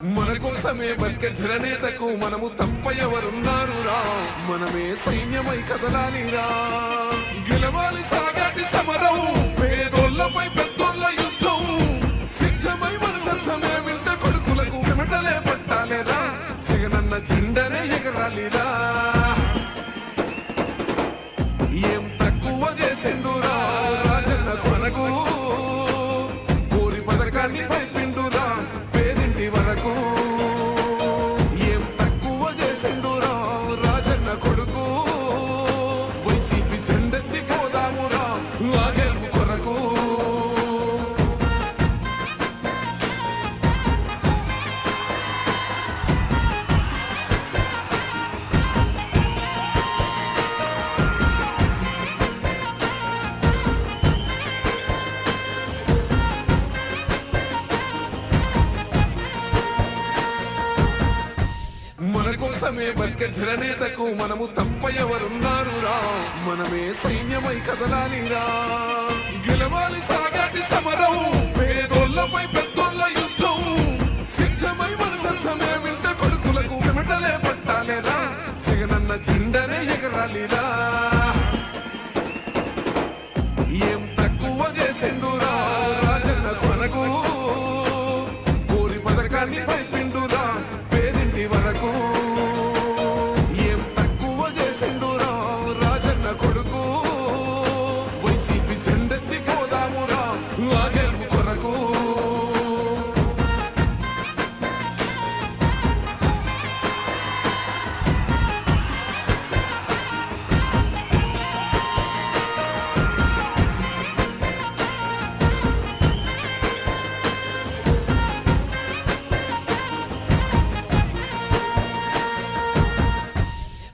మన కోసమే బతిక జననేతకు మనము తప్ప ఎవరున్నారు రా మనమే సైన్యమై కదలాలి రా గెలవాలి సాగాటి సమరం పేదోళ్ళపై పెద్దోళ్ళ యుద్ధం. సిద్ధమై మన సద్ధమే వింట కొడుకులకు చెమటలే పట్టాలేరా. జగనన్న చిండనే ఎగరాలిరా. ఏం తక్కువ చేసిండురా రాజన్న కొనకు కోరి పథకాన్ని కోసమే బతిక జననేతకు మనము తప్ప ఎవరున్నారు రా మనమే సైన్యమై కదలాలి రా గెలవాలి సాగాటి సమరం పేదోళ్ళపై పెద్దోళ్ళ యుద్ధం. సిద్ధమై మన సద్ధమే వింట కొడుకులకు చెమటలే పట్టాలేరా. జగనన్న చిండనే ఎగరాలిరా.